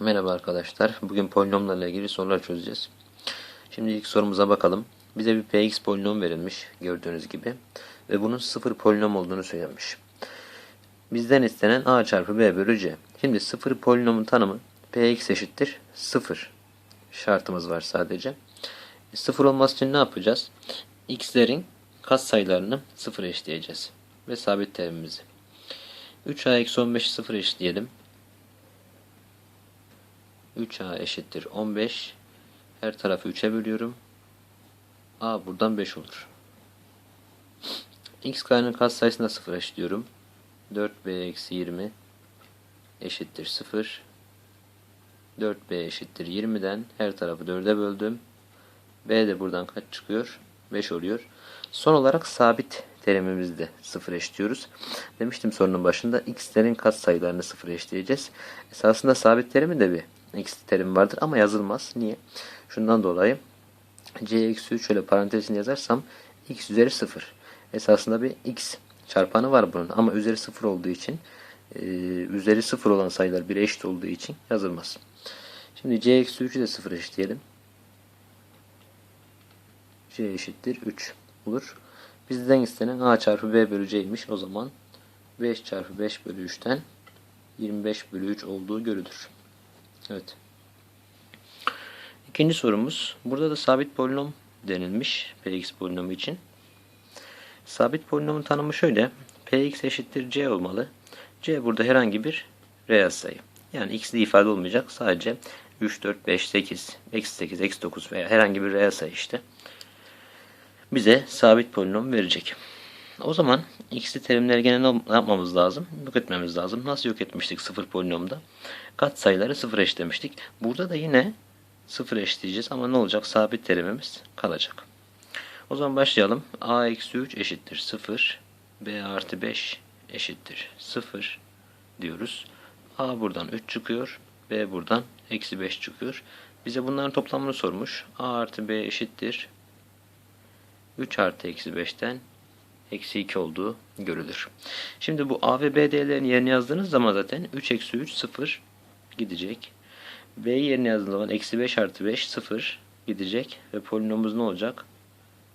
Merhaba arkadaşlar. Bugün polinomlarla ilgili sorular çözeceğiz. Şimdi ilk sorumuza bakalım. Bize bir px polinom verilmiş gördüğünüz gibi. Ve bunun sıfır polinom olduğunu söylenmiş. Bizden istenen a çarpı b bölü c. Şimdi sıfır polinomun tanımı px eşittir 0 şartımız var sadece. Sıfır olması için ne yapacağız? x'lerin katsayılarını sıfır eşleyeceğiz. Ve sabit terimimizi. 3a eksi 15'i sıfır eşleyelim. 3a eşittir 15. Her tarafı 3'e bölüyorum. a buradan 5 olur. x karenin katsayısına 0 eşliyorum. 4b eksi 20 eşittir 0. 4b eşittir 20'den her tarafı 4'e böldüm. b de buradan kaç çıkıyor? 5 oluyor. Son olarak sabit terimimizde 0 eşliyoruz. Demiştim sorunun başında x'lerin katsayılarını 0 eşleyeceğiz. Esasında sabit terimi de bir x terim vardır ama yazılmaz. Niye? Şundan dolayı c eksi 3 şöyle parantezini yazarsam x üzeri 0. Esasında bir x çarpanı var bunun ama üzeri 0 olduğu için e, üzeri 0 olan sayılar 1'e eşit olduğu için yazılmaz. Şimdi c eksi 3'ü de 0 eşitleyelim. c eşittir 3 olur. Bizden istenen a çarpı b bölü c'ymiş. O zaman 5 çarpı 5 bölü 3'ten 25 bölü 3 olduğu görülür. Evet. İkinci sorumuz. Burada da sabit polinom denilmiş px polinomu için. Sabit polinomun tanımı şöyle. px eşittir c olmalı. c burada herhangi bir reel sayı. Yani x'li ifade olmayacak. Sadece 3, 4, 5, 8, eksi 8, eksi 9 veya herhangi bir reel sayı işte. Bize sabit polinom verecek. O zaman x'li terimleri gene ne yapmamız lazım? Yok etmemiz lazım. Nasıl yok etmiştik sıfır polinomda? Kat sayıları sıfır eşlemiştik. Burada da yine sıfır eşleyeceğiz ama ne olacak? Sabit terimimiz kalacak. O zaman başlayalım. a eksi 3 eşittir 0. b artı 5 eşittir 0 diyoruz. a buradan 3 çıkıyor. b buradan eksi 5 çıkıyor. Bize bunların toplamını sormuş. a artı b eşittir 3 artı eksi 5'ten eksi 2 olduğu görülür. Şimdi bu A ve B değerlerini yerine yazdığınız zaman zaten 3 eksi 3 0 gidecek. B yerine yazdığınız zaman eksi 5 artı 5 0 gidecek. Ve polinomumuz ne olacak?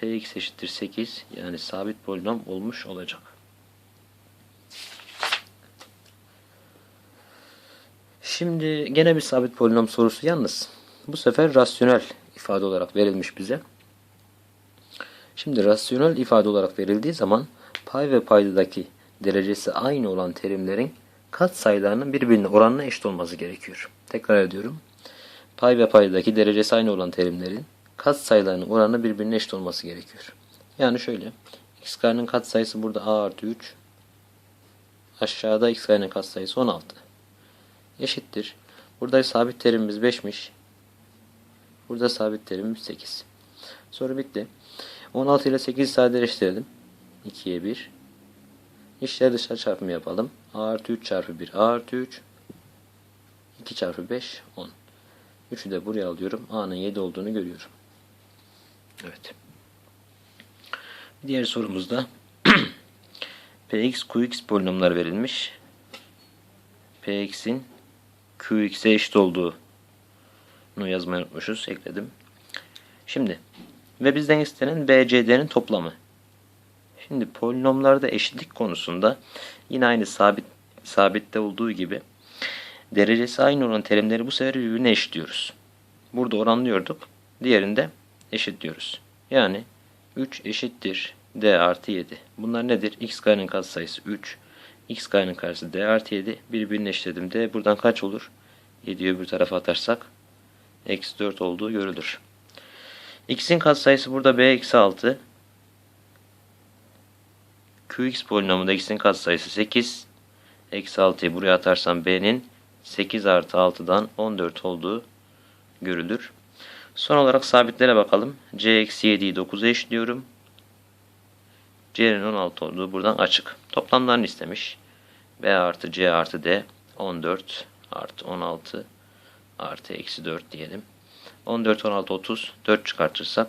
Px eşittir 8 yani sabit polinom olmuş olacak. Şimdi gene bir sabit polinom sorusu yalnız. Bu sefer rasyonel ifade olarak verilmiş bize. Şimdi rasyonel ifade olarak verildiği zaman pay ve paydadaki derecesi aynı olan terimlerin kat sayılarının birbirine oranına eşit olması gerekiyor. Tekrar ediyorum. Pay ve paydadaki derecesi aynı olan terimlerin kat sayılarının oranı birbirine eşit olması gerekiyor. Yani şöyle. x karenin kat sayısı burada a artı 3. Aşağıda x karenin kat sayısı 16. Eşittir. Burada sabit terimimiz 5'miş. Burada sabit terimimiz 8. Soru bitti. 16 ile 8'i sadeleştirelim. 2'ye 1. İşler dışarı çarpımı yapalım. A artı 3 çarpı 1 A artı 3. 2 çarpı 5 10. 3'ü de buraya alıyorum. A'nın 7 olduğunu görüyorum. Evet. Diğer sorumuzda Px, Qx polinomlar verilmiş. Px'in Qx'e eşit olduğunu yazmayı unutmuşuz. Ekledim. Şimdi ve bizden istenen BCD'nin toplamı. Şimdi polinomlarda eşitlik konusunda yine aynı sabit sabitte olduğu gibi derecesi aynı olan terimleri bu sefer birbirine eşitliyoruz. Burada oranlıyorduk. Diğerinde eşitliyoruz. Yani 3 eşittir d artı 7. Bunlar nedir? x karenin katsayısı 3. x karenin karşısı d artı 7. Birbirine eşitledim. d buradan kaç olur? 7'yi öbür tarafa atarsak eksi 4 olduğu görülür. X'in katsayısı burada b eksi 6. Qx polinomunda x'in katsayısı 8. Eksi 6'yı buraya atarsam b'nin 8 artı 6'dan 14 olduğu görülür. Son olarak sabitlere bakalım. c eksi 7'yi 9'a eşliyorum. c'nin 16 olduğu buradan açık. Toplamlarını istemiş. b artı c artı d 14 artı 16 artı eksi 4 diyelim. 14, 16, 30, 4 çıkartırsak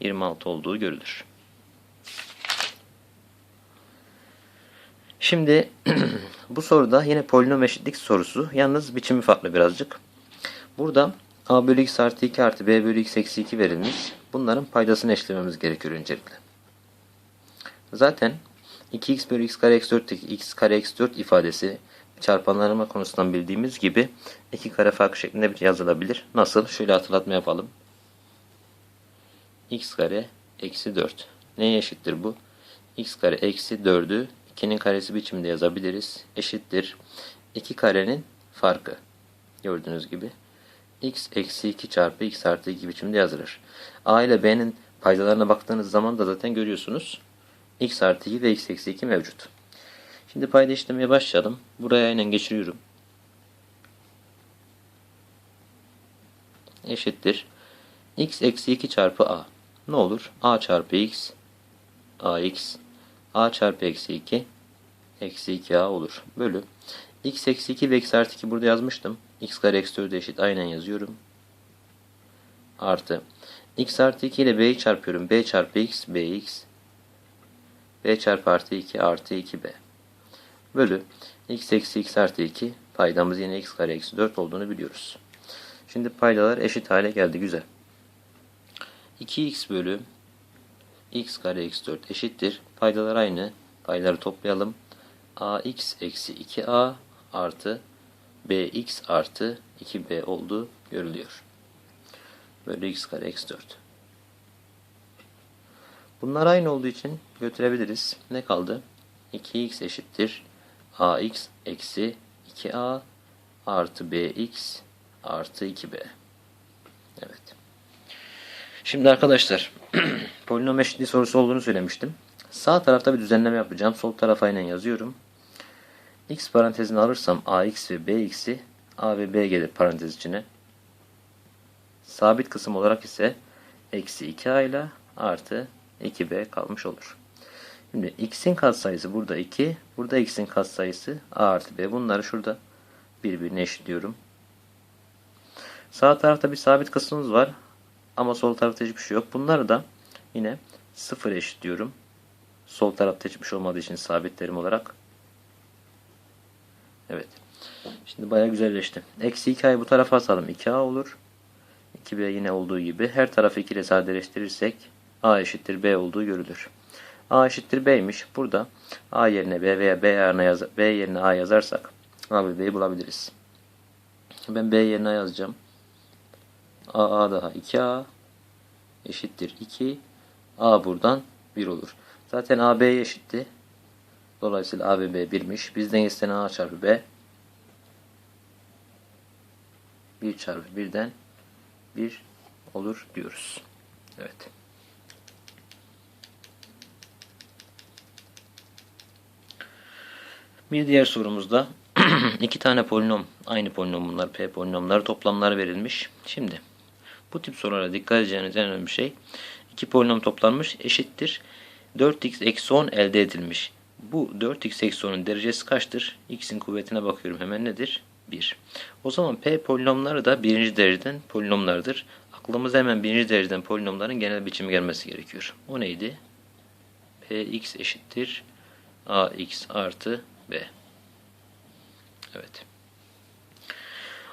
26 olduğu görülür. Şimdi bu soruda yine polinom eşitlik sorusu. Yalnız biçimi farklı birazcık. Burada a bölü x artı 2 artı b bölü x eksi 2 verilmiş. Bunların paydasını eşlememiz gerekiyor öncelikle. Zaten 2x bölü x kare eksi 4'teki x kare eksi 4 ifadesi çarpanlarma konusundan bildiğimiz gibi iki kare farkı şeklinde bir yazılabilir. Nasıl? Şöyle hatırlatma yapalım. x kare eksi 4. Neye eşittir bu? x kare eksi 4'ü 2'nin karesi biçiminde yazabiliriz. Eşittir. 2 karenin farkı. Gördüğünüz gibi. x eksi 2 çarpı x artı 2 biçimde yazılır. a ile b'nin paydalarına baktığınız zaman da zaten görüyorsunuz. x artı 2 ve x eksi 2 mevcut. Şimdi payda işlemeye başlayalım. Buraya aynen geçiriyorum. Eşittir. x eksi 2 çarpı a. Ne olur? a çarpı x ax a çarpı eksi 2 eksi 2a olur. Bölü. x eksi 2 ve x artı 2 burada yazmıştım. x kare eksi 4 eşit. Aynen yazıyorum. Artı. x artı 2 ile b'yi çarpıyorum. b çarpı x bx b çarpı artı 2 artı 2b. Bölü. x eksi x artı 2 paydamız yine x kare eksi 4 olduğunu biliyoruz. Şimdi paydalar eşit hale geldi. Güzel. 2x bölü x kare eksi 4 eşittir. Paydalar aynı. Payları toplayalım. ax eksi 2a artı bx artı 2b olduğu görülüyor. Böyle x kare eksi 4. Bunlar aynı olduğu için götürebiliriz. Ne kaldı? 2x eşittir. ax eksi 2a artı bx artı 2b. Evet. Şimdi arkadaşlar polinom eşitliği sorusu olduğunu söylemiştim. Sağ tarafta bir düzenleme yapacağım. Sol tarafa aynen yazıyorum. x parantezini alırsam ax ve bx'i a ve b gelir parantez içine. Sabit kısım olarak ise eksi 2a ile artı 2b kalmış olur. Şimdi x'in katsayısı burada 2. Burada x'in katsayısı a artı b. Bunları şurada birbirine eşitliyorum. Sağ tarafta bir sabit kısmımız var. Ama sol tarafta hiçbir şey yok. Bunları da yine 0 eşitliyorum. Sol tarafta hiçbir şey olmadığı için sabit terim olarak. Evet. Şimdi baya güzelleşti. Eksi 2a'yı bu tarafa atalım. 2a olur. 2b yine olduğu gibi. Her tarafı 2 ile sadeleştirirsek a eşittir b olduğu görülür. a eşittir b'ymiş. Burada a yerine b veya b yerine, yaz b yerine a yazarsak a ve b'yi bulabiliriz. Ben b yerine yazacağım. a a daha 2a eşittir 2. a buradan 1 olur. Zaten a b eşitti. Dolayısıyla a ve b 1'miş. Bizden istenen a çarpı b 1 çarpı 1'den 1 olur diyoruz. Evet. Bir diğer sorumuzda iki tane polinom, aynı polinom bunlar, p polinomları toplamları verilmiş. Şimdi bu tip sorulara dikkat edeceğiniz en önemli şey iki polinom toplanmış eşittir 4x eksi 10 elde edilmiş. Bu 4x eksi 10'un derecesi kaçtır? x'in kuvvetine bakıyorum hemen nedir? 1. O zaman p polinomları da birinci dereceden polinomlardır. Aklımıza hemen birinci dereceden polinomların genel biçimi gelmesi gerekiyor. O neydi? px eşittir ax artı b. Evet.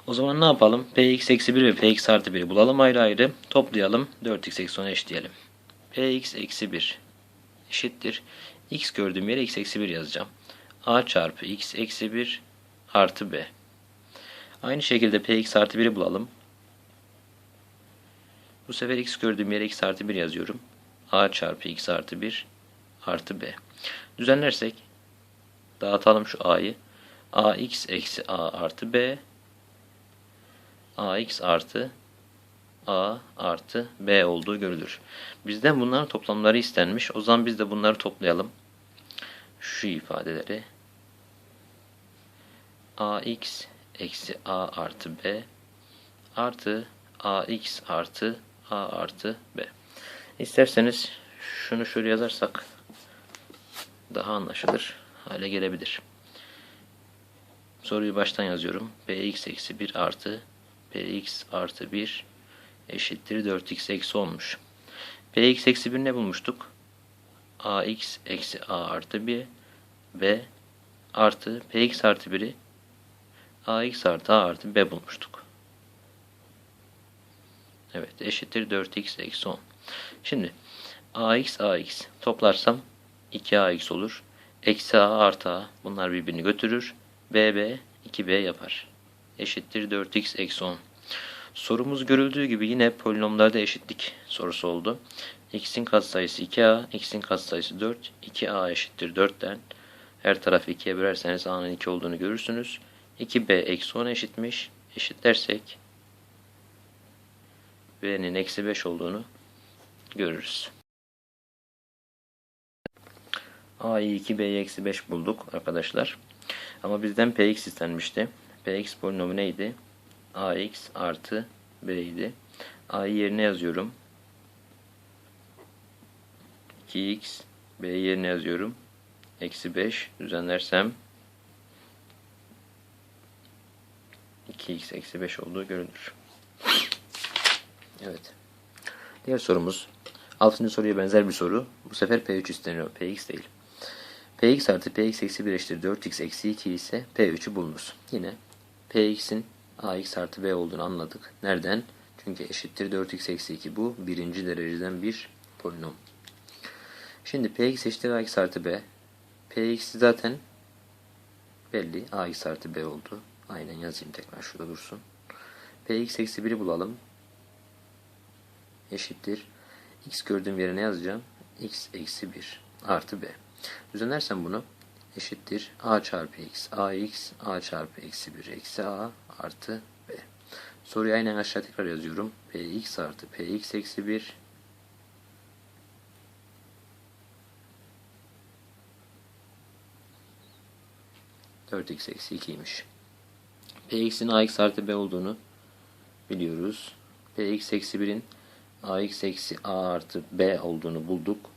O zaman ne yapalım? px eksi 1 ve px artı 1'i bulalım ayrı ayrı. Toplayalım. 4x eksi 10'a eşitleyelim. px eksi 1 eşittir. x gördüğüm yere x eksi 1 yazacağım. a çarpı x eksi 1 artı b. Aynı şekilde px artı 1'i bulalım. Bu sefer x gördüğüm yere x artı 1 yazıyorum. a çarpı x artı 1 artı b. Düzenlersek dağıtalım şu a'yı. ax eksi a artı b ax artı a artı b olduğu görülür. Bizden bunların toplamları istenmiş. O zaman biz de bunları toplayalım. Şu ifadeleri ax eksi a artı b artı ax artı a artı b. İsterseniz şunu şöyle yazarsak daha anlaşılır hale gelebilir. Soruyu baştan yazıyorum. bx eksi 1 artı px artı 1 eşittir 4x eksi olmuş. px eksi 1 ne bulmuştuk? ax eksi a artı 1 ve artı px artı 1'i ax artı a artı b bulmuştuk. Evet eşittir 4x eksi 10. Şimdi ax ax toplarsam 2ax olur. Eksi a artı a bunlar birbirini götürür. bb 2b yapar. Eşittir 4x eksi 10. Sorumuz görüldüğü gibi yine polinomlarda eşitlik sorusu oldu. x'in katsayısı 2a, x'in katsayısı 4. 2a eşittir 4'ten her tarafı 2'ye bölerseniz a'nın 2 olduğunu görürsünüz. 2b eksi 10 eşitmiş. Eşitlersek b'nin eksi 5 olduğunu görürüz. a'yı 2b'yi eksi 5 bulduk arkadaşlar. Ama bizden px istenmişti. Px polinomu neydi? ax artı b idi. a'yı yerine yazıyorum. 2x b yerine yazıyorum. Eksi 5 düzenlersem 2x eksi 5 olduğu görünür. Evet. Diğer sorumuz 6. soruya benzer bir soru. Bu sefer P3 isteniyor. Px değil. Px artı Px eksi 1 eşittir 4x eksi 2 ise P3'ü bulunuz. Yine Px'in Ax artı B olduğunu anladık. Nereden? Çünkü eşittir 4x eksi 2. Bu birinci dereceden bir polinom. Şimdi Px eşittir Ax artı B. Px zaten belli. Ax artı B oldu. Aynen yazayım tekrar şurada dursun. Px eksi 1'i bulalım. Eşittir. X gördüğüm yerine yazacağım. X eksi 1 artı B. Düzenlersem bunu eşittir. A çarpı X. AX A çarpı eksi 1 eksi A artı B. Soruyu aynen aşağı tekrar yazıyorum. Px artı Px eksi 1 4x eksi 2'ymiş. Px'in ax artı b olduğunu biliyoruz. Px eksi 1'in ax eksi a artı b olduğunu bulduk.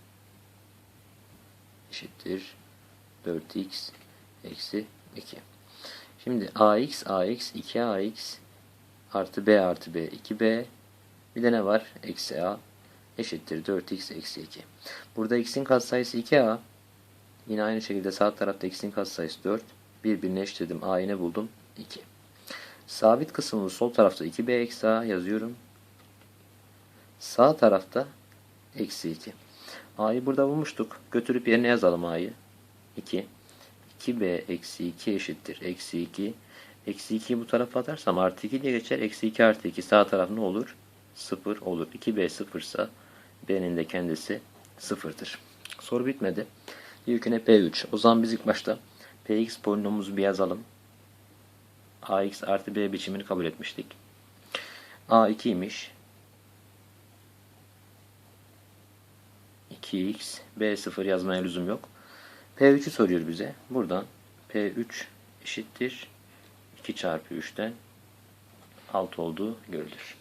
Eşittir 4x eksi 2. Şimdi ax, ax, 2ax artı b artı b 2b bir de ne var? Eksi a eşittir 4x eksi 2. Burada x'in katsayısı 2a. Yine aynı şekilde sağ tarafta x'in katsayısı 4. Birbirine eşitledim. a'yı ne buldum? 2. Sabit kısmını sol tarafta 2b eksi a yazıyorum. Sağ tarafta eksi 2. a'yı burada bulmuştuk. Götürüp yerine yazalım a'yı. 2. 2b eksi 2 eşittir. Eksi 2. Eksi 2'yi bu tarafa atarsam artı 2 diye geçer. Eksi 2 artı 2 sağ taraf ne olur? 0 olur. 2b 0 ise b'nin de kendisi 0'dır. Soru bitmedi. Diyor ki ne p3. O zaman biz ilk başta px polinomumuzu bir yazalım. ax artı b biçimini kabul etmiştik. a 2'ymiş. 2x b 0 yazmaya lüzum yok. P3'ü soruyor bize. Buradan P3 eşittir 2 çarpı 3'ten 6 olduğu görülür.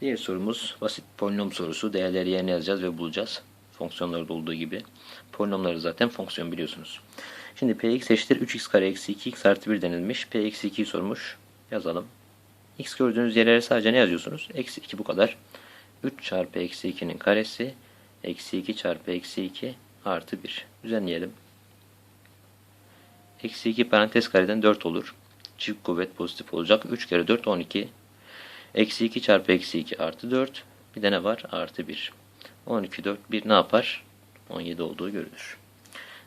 Diğer sorumuz basit polinom sorusu. Değerleri yerine yazacağız ve bulacağız. Fonksiyonlarda olduğu gibi. Polinomları zaten fonksiyon biliyorsunuz. Şimdi Px eşittir 3x kare eksi 2x artı 1 denilmiş. P eksi 2'yi sormuş. Yazalım. X gördüğünüz yerlere sadece ne yazıyorsunuz? Eksi 2 bu kadar. 3 çarpı eksi 2'nin karesi eksi 2 çarpı eksi 2 artı 1. Düzenleyelim. Eksi 2 parantez kareden 4 olur. Çift kuvvet pozitif olacak. 3 kere 4 12. Eksi 2 çarpı eksi 2 artı 4. Bir de ne var? Artı 1. 12 4 1 ne yapar? 17 olduğu görülür.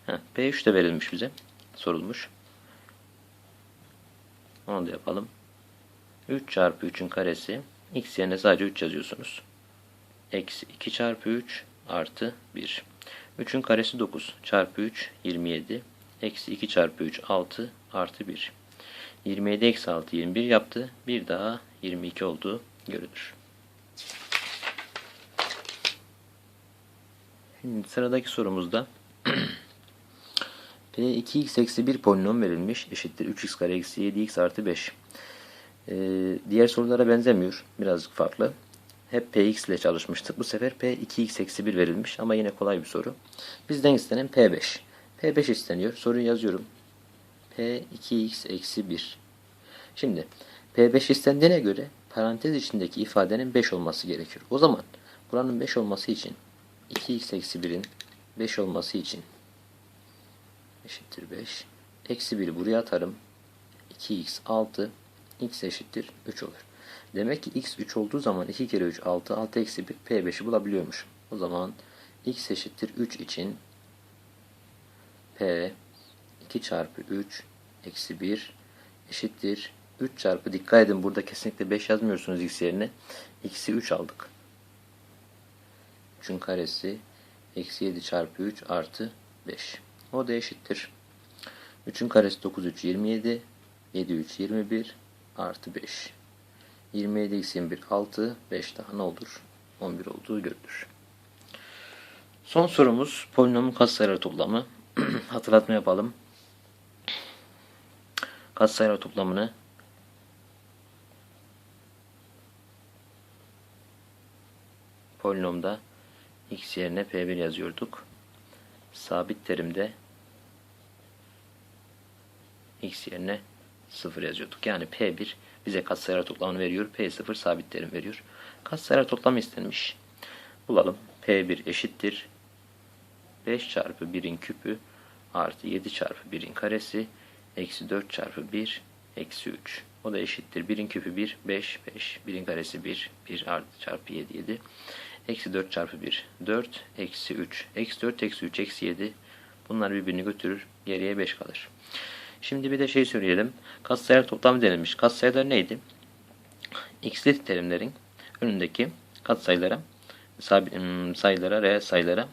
Heh, P3 de verilmiş bize. Sorulmuş. Onu da yapalım. 3 çarpı 3'ün karesi. X yerine sadece 3 yazıyorsunuz. Eksi 2 çarpı 3 artı 1. 3'ün karesi 9 çarpı 3 27. Eksi 2 çarpı 3 6 artı 1. 27 eksi 6 21 yaptı. Bir daha 22 olduğu görülür. Şimdi sıradaki sorumuzda P 2x eksi 1 polinom verilmiş. Eşittir 3x kare eksi 7x artı 5. Ee, diğer sorulara benzemiyor. Birazcık farklı. Hep Px ile çalışmıştık. Bu sefer P 2x eksi 1 verilmiş ama yine kolay bir soru. Bizden istenen P5. P5 isteniyor. Soruyu yazıyorum. P 2x eksi 1. Şimdi P5 istendiğine göre parantez içindeki ifadenin 5 olması gerekiyor. O zaman buranın 5 olması için 2x eksi 1'in 5 olması için eşittir 5. Eksi 1'i buraya atarım. 2x 6 x eşittir 3 olur. Demek ki x 3 olduğu zaman 2 kere 3 6 6 eksi 1 p5'i bulabiliyormuşum. O zaman x eşittir 3 için p 2 çarpı 3 eksi 1 eşittir 3 çarpı dikkat edin burada kesinlikle 5 yazmıyorsunuz x yerine. x'i 3 aldık. 3'ün karesi eksi 7 çarpı 3 artı 5. O da eşittir. 3'ün karesi 9 3 27 7 3 21 artı 5. 27 eksi 21 6 5 daha ne olur? 11 olduğu görülür. Son sorumuz polinomun katsayıları toplamı. Hatırlatma yapalım. Katsayılar toplamını polinomda x yerine p1 yazıyorduk. Sabit terimde x yerine 0 yazıyorduk. Yani p1 bize katsayılar toplamını veriyor. p0 sabit terim veriyor. Katsayılar toplamı istenmiş. Bulalım. p1 eşittir 5 çarpı 1'in küpü artı 7 çarpı 1'in karesi eksi 4 çarpı 1 eksi 3. O da eşittir. 1'in küpü 1, 5, 5. 1'in karesi 1, 1 artı çarpı 7, 7. Eksi 4 çarpı 1, 4. Eksi 3. Eksi 4, eksi 3, eksi 7. Bunlar birbirini götürür. Geriye 5 kalır. Şimdi bir de şey söyleyelim. Katsayılar toplamı denilmiş. Katsayılar neydi? X'li terimlerin önündeki katsayılara, sabit, ım, sayılara, reel sayılara